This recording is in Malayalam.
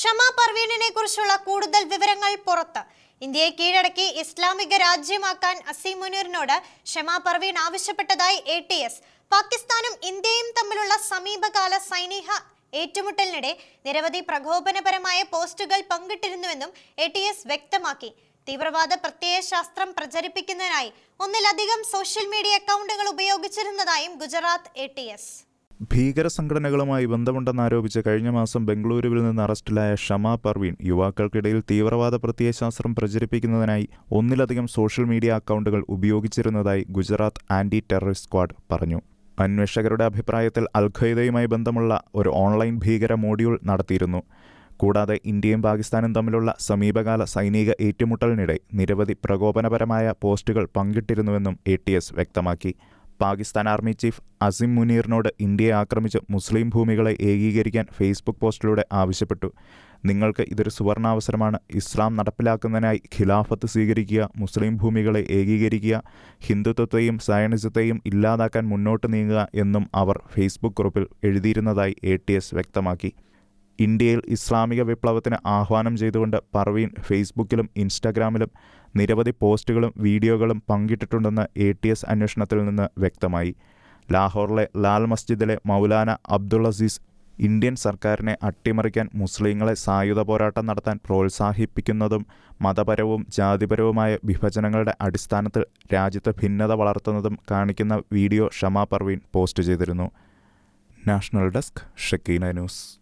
ഷമ പർവീണിനെ കുറിച്ചുള്ള കൂടുതൽ വിവരങ്ങൾ പുറത്ത്. ഇന്ത്യയെ കീഴടക്കി ഇസ്ലാമിക രാജ്യമാക്കാൻ അസീം മുനീറിനോട് ഷമ പർവീൺ ആവശ്യപ്പെട്ടതായി എ ടി എസ്. പാകിസ്ഥാനും ഇന്ത്യയും തമ്മിലുള്ള സമീപകാല സൈനിക ഏറ്റുമുട്ടലിനിടെ നിരവധി പ്രകോപനപരമായ പോസ്റ്റുകൾ പങ്കിട്ടിരുന്നുവെന്നും എ ടി എസ് വ്യക്തമാക്കി. തീവ്രവാദ പ്രത്യയശാസ്ത്രം പ്രചരിപ്പിക്കുന്നതിനായി ഒന്നിലധികം സോഷ്യൽ മീഡിയ അക്കൗണ്ടുകൾ ഉപയോഗിച്ചിരുന്നതായും ഗുജറാത്ത് എ ടി എസ്. ഭീകര സംഘടനകളുമായി ബന്ധമുണ്ടെന്നാരോപിച്ച് കഴിഞ്ഞ മാസം ബംഗളൂരുവിൽ നിന്ന് അറസ്റ്റിലായ ഷമ പർവീൻ യുവാക്കൾക്കിടയിൽ തീവ്രവാദ പ്രത്യയശാസ്ത്രം പ്രചരിപ്പിക്കുന്നതിനായി ഒന്നിലധികം സോഷ്യൽ മീഡിയ അക്കൗണ്ടുകൾ ഉപയോഗിച്ചിരുന്നതായി ഗുജറാത്ത് ആന്റി ടെററിസ്റ്റ് സ്ക്വാഡ് പറഞ്ഞു. അന്വേഷകരുടെ അഭിപ്രായത്തിൽ അൽഖയ്ദയുമായി ബന്ധമുള്ള ഒരു ഓൺലൈൻ ഭീകര മോഡ്യൂൾ നടത്തിയിരുന്നു. കൂടാതെ ഇന്ത്യയും പാകിസ്ഥാനും തമ്മിലുള്ള സമീപകാല സൈനിക ഏറ്റുമുട്ടലിനിടെ നിരവധി പ്രകോപനപരമായ പോസ്റ്റുകൾ പങ്കിട്ടിരുന്നുവെന്നും എ വ്യക്തമാക്കി. പാകിസ്ഥാൻ ആർമി ചീഫ് അസിം മുനീറിനോട് ഇന്ത്യയെ ആക്രമിച്ച് മുസ്ലിം ഭൂമികളെ ഏകീകരിക്കാൻ ഫേസ്ബുക്ക് പോസ്റ്റിലൂടെ ആവശ്യപ്പെട്ടു. നിങ്ങൾക്ക് ഇതൊരു സുവർണാവസരമാണ്. ഇസ്ലാം നടപ്പിലാക്കുന്നതിനായി ഖിലാഫത്ത് സ്വീകരിക്കുക മുസ്ലിം ഭൂമികളെ ഏകീകരിക്കുക ഹിന്ദുത്വത്തെയും സയനിസത്തെയും ഇല്ലാതാക്കാൻ മുന്നോട്ട് നീങ്ങുക എന്നും അവർ ഫേസ്ബുക്ക് ഗ്രൂപ്പിൽ എഴുതിയിരുന്നതായി എ വ്യക്തമാക്കി. ഇന്ത്യയിൽ ഇസ്ലാമിക വിപ്ലവത്തിന് ആഹ്വാനം ചെയ്തുകൊണ്ട് പർവീൻ ഫേസ്ബുക്കിലും ഇൻസ്റ്റാഗ്രാമിലും നിരവധി പോസ്റ്റുകളും വീഡിയോകളും പങ്കിട്ടിട്ടുണ്ടെന്ന് എ ടി എസ് അന്വേഷണത്തിൽ നിന്ന് വ്യക്തമായി. ലാഹോറിലെ ലാൽ മസ്ജിദിലെ മൗലാന അബ്ദുൾ അസീസ് ഇന്ത്യൻ സർക്കാരിനെ അട്ടിമറിക്കാൻ മുസ്ലിങ്ങളെ സായുധ പോരാട്ടം നടത്താൻ പ്രോത്സാഹിപ്പിക്കുന്നതും മതപരവും ജാതിപരവുമായ വിഭജനങ്ങളുടെ അടിസ്ഥാനത്തിൽ രാജ്യത്ത് ഭിന്നത വളർത്തുന്നതും കാണിക്കുന്ന വീഡിയോ ഷമാ പർവീൻ പോസ്റ്റ് ചെയ്തിരുന്നു. National desk Shakeena news.